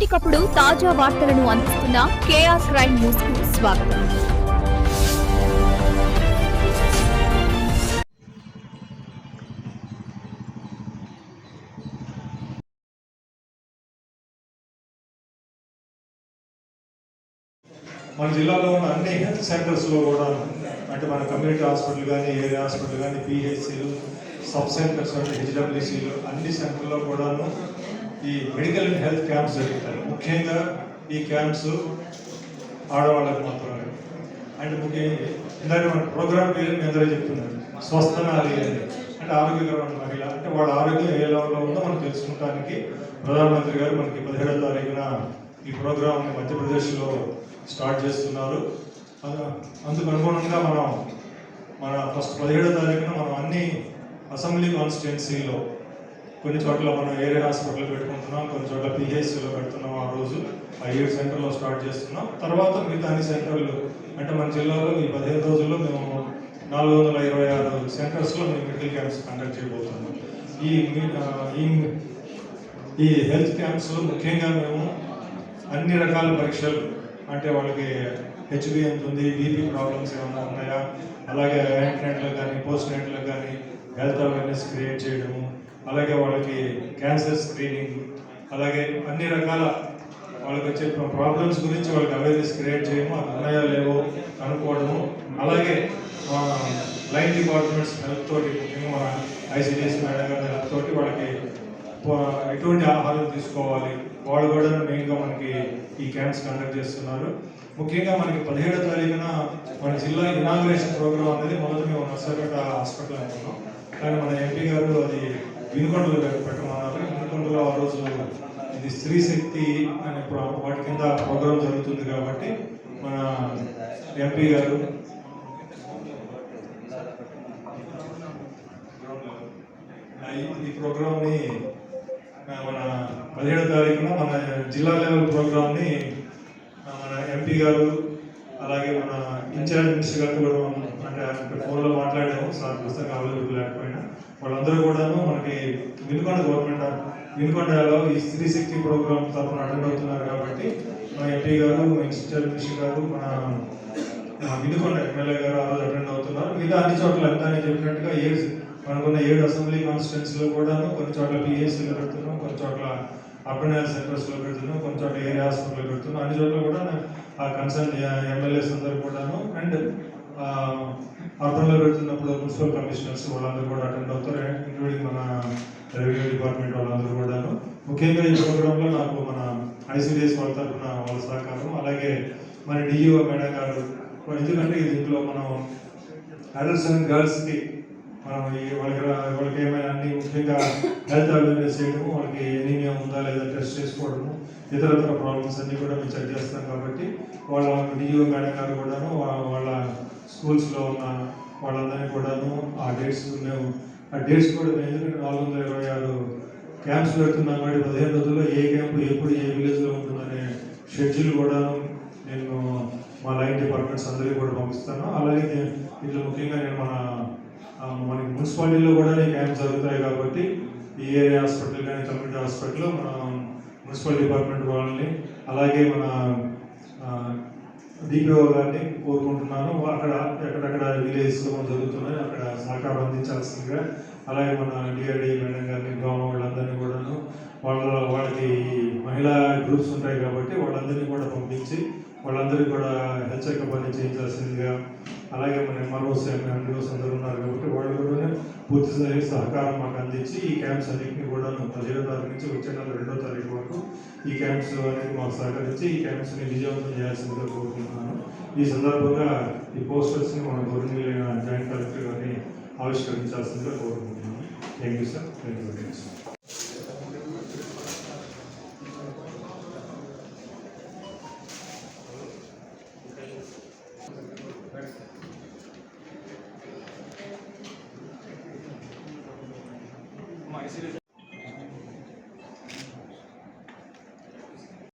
ఎప్పటికప్పుడు తాజా వార్తలను అందిస్తున్న కేఆర్ క్రైమ్ న్యూస్కు స్వాగతం. మన జిల్లాలో ఉన్న అన్ని హెల్త్ సెంటర్స్లో కూడా అంటే మన కమ్యూనిటీ హాస్పిటల్ కానీ ఏరియా హాస్పిటల్ కానీ పిహెచ్సిలు సబ్ సెంటర్స్ అంటే హెచ్డబ్ల్యూసీలు అన్ని సెంటర్లో కూడాను ఈ మెడికల్ అండ్ హెల్త్ క్యాంప్స్ జరుగుతాయి. ముఖ్యంగా ఈ క్యాంప్స్ ఆడవాళ్ళకి మాత్రమే. అండ్ ముఖ్యంగా ఇందాక మన ప్రోగ్రామ్ పేరు మీ అందరూ చెప్తున్నారు. స్వస్థనాలి అని. అంటే ఆరోగ్యకరమైన మహిళ. అంటే వాళ్ళ ఆరోగ్యం ఏ లెవెల్లో ఉందో మనం తెలుసుకుంటానికి ప్రధానమంత్రి గారు మనకి పదిహేడవ తారీఖున ఈ ప్రోగ్రామ్ని మధ్యప్రదేశ్లో స్టార్ట్ చేస్తున్నారు. అందుకు అనుగుణంగా మనం మన ఫస్ట్ పదిహేడో తారీఖున మనం అన్ని అసెంబ్లీ కాన్స్టిట్యున్సీలో కొన్ని చోట్ల మనం ఏరియా హాస్పిటల్ పెట్టుకుంటున్నాం కొన్ని చోట్ల పిహెచ్సిలో పెడుతున్నాం ఆ రోజు. ఆ ఏడు సెంటర్లో స్టార్ట్ చేస్తున్నాం. తర్వాత మిగతా అన్ని సెంటర్లు అంటే మన జిల్లాలో ఈ పదిహేను రోజుల్లో మేము నాలుగు వందల ఇరవై ఆరు సెంటర్స్లో మేము మెడికల్ క్యాంప్స్ కండక్ట్ చేయబోతున్నాం. ఈ ఈ ఈ హెల్త్ క్యాంప్స్లో ముఖ్యంగా మేము అన్ని రకాల పరీక్షలు అంటే వాళ్ళకి హెచ్బి ఎంత ఉంది బీపీ ప్రాబ్లమ్స్ ఏమైనా ఉన్నాయా? అలాగే యాంటీనెట్లో కానీ పోస్ట్ నెట్లో కానీ హెల్త్ అవేర్నెస్ క్రియేట్ చేయడము అలాగే వాళ్ళకి క్యాన్సర్ స్క్రీనింగ్ అలాగే అన్ని రకాల వాళ్ళకి వచ్చే ప్రాబ్లమ్స్ గురించి వాళ్ళకి అవేర్నెస్ క్రియేట్ చేయము అది ఉన్నాయో లేవో కనుక్కోవడము అలాగే లైన్ డిపార్ట్మెంట్స్ హెల్త్ తోటి ముఖ్యంగా మన ఐసీడీఎస్ మేడం గారి తోటి వాళ్ళకి ఎటువంటి ఆహారం తీసుకోవాలి. వాళ్ళు కూడా మెయిన్గా మనకి ఈ క్యాంప్స్ కండక్ట్ చేస్తున్నారు. ముఖ్యంగా మనకి పదిహేడో తారీఖున మన జిల్లా ఇనాగ్రేషన్ ప్రోగ్రామ్ అనేది మొదట మేము నర్సపేట హాస్పిటల్ అనుకున్నాం. కానీ మన ఎంపీ గారు అది వినుకొండలు పెట్టమన్నారు వినుకొండలో ఆ రోజు ఇది స్త్రీ శక్తి అనే వాటి కింద ప్రోగ్రామ్ జరుగుతుంది కాబట్టి మన ఎంపీ గారు ఈ- ప్రోగ్రామ్ని మన పదిహేడో తారీఖున మన జిల్లా లెవెల్ ప్రోగ్రామ్ని మన ఎంపీ గారు అలాగే మన ఇన్ఛార్జ్ మినిస్టర్ గారు కూడా అంటే ఫోన్లో మాట్లాడాము సార్ పుస్తకం అవైలబుల్ లేకపోయినా. వాళ్ళందరూ కూడాను మనకి వినుకొండ గవర్నమెంట్ వినుకొండలో ఈ స్త్రీ శక్తి ప్రోగ్రామ్ తరఫున అటెండ్ అవుతున్నారు కాబట్టి మన ఎంపీ గారు ఇన్ఛార్జ్ మినిస్టర్ గారు మన వినుకొండ ఎమ్మెల్యే గారు ఆ రోజు అటెండ్ అవుతున్నారు. మిగతా అన్ని చోట్ల అని చెప్పినట్టుగా ఏ మనకున్న ఏడు అసెంబ్లీ కాన్స్టిట్యున్సీలో కూడాను కొన్ని చోట్ల పిఎస్సీలో పెడుతున్నాం కొన్ని చోట్ల అర్బన్ సెంటర్స్లో పెడుతున్నాం కొన్ని చోట్ల ఏరియా హాస్పిటల్లో పెడుతున్నాం. అన్ని చోట్ల కూడా ఆ కన్సర్న్ ఎమ్మెల్యేస్ అందరూ కూడాను. అండ్ అర్థంలో పెడుతున్నప్పుడు మున్సిపల్ కమిషనర్స్ వాళ్ళందరూ కూడా అటెండ్ అవుతారు ఇంక్లూడింగ్ మన రెవెన్యూ డిపార్ట్మెంట్ వాళ్ళందరూ కూడాను ముఖ్యంగా ఈ ప్రోగ్రాంలో నాకు మన ఐసీడీఎస్ వాళ్ళ తరఫున వాళ్ళ సహకారం అలాగే మన డిఈఓ మేడం గారు ఎందుకంటే దీంట్లో మనం అడల్ట్స్ అండ్ గర్ల్స్కి మనం వాళ్ళకి వాళ్ళకి ఏమైనా అన్ని ముఖ్యంగా హెల్త్ అవేర్నెస్ చేయడము వాళ్ళకి ఎనీమియా ఉందా లేదా టెస్ట్ చేసుకోవడము ఇతర ఇతర ప్రాబ్లమ్స్ అన్నీ కూడా మేము చెక్ చేస్తాం కాబట్టి వాళ్ళ డిఓ మేడం గారు కూడాను వాళ్ళ స్కూల్స్లో ఉన్న వాళ్ళందరినీ కూడాను ఆ డేట్స్ మేము ఆ డేట్స్ కూడా మేము ఎందుకంటే నాలుగు వందల ఇరవై ఆరు క్యాంప్స్ పెడుతున్నాం కాబట్టి పదిహేను రోజుల్లో ఏ క్యాంప్ ఎప్పుడు ఏ విలేజ్లో ఉంటుందనే షెడ్యూల్ కూడా నేను మా లైన్ డిపార్ట్మెంట్స్ అందరికీ కూడా పంపిస్తాను. అలాగే ఇందులో ముఖ్యంగా నేను మన ఆ, మనకి మున్సిపాలిటీలో కూడా ఈ క్యాంప్స్ జరుగుతాయి కాబట్టి ఈ ఏరియా హాస్పిటల్ కానీ కమ్యూనిటీ హాస్పిటల్లో మన మున్సిపల్ డిపార్ట్మెంట్ వాళ్ళని అలాగే మన డిపిఓ గారిని కోరుకుంటున్నాను. అక్కడ ఎక్కడెక్కడ విలేజ్లో జరుగుతున్నాయి అక్కడ సహకారం అందించాల్సిందిగా. అలాగే మన డిఆర్డి మేడం గారిని గౌరవ వాళ్ళందరినీ కూడాను వాళ్ళ వాళ్ళకి మహిళా గ్రూప్స్ ఉంటాయి కాబట్టి వాళ్ళందరినీ కూడా పంపించి వాళ్ళందరికీ కూడా హెచ్చరిక పని చేయించాల్సిందిగా అలాగే మన ఎంఆర్ఓస్ ఎంఆర్ఓస్ అందరూ ఉన్నారు కాబట్టి వాళ్ళు కూడా పూర్తి స్థాయి సహకారం మాకు అందించి ఈ క్యాంప్స్ అన్నింటినీ కూడా పదిహేడో తారీఖు నుంచి వచ్చే నెల రెండో తారీఖు వరకు ఈ క్యాంప్స్ అనేది మాకు సహకరించి ఈ క్యాంప్స్ని విజయవంతం చేయాల్సిందిగా కోరుకుంటున్నాను. ఈ సందర్భంగా ఈ పోస్టర్స్ని మన గవర్నమెంట్ జాయింట్ కలెక్టర్ గారిని ఆవిష్కరించాల్సిందిగా కోరుకుంటున్నాను. Thank you sir thank you very much మా ఐసీడీఎస్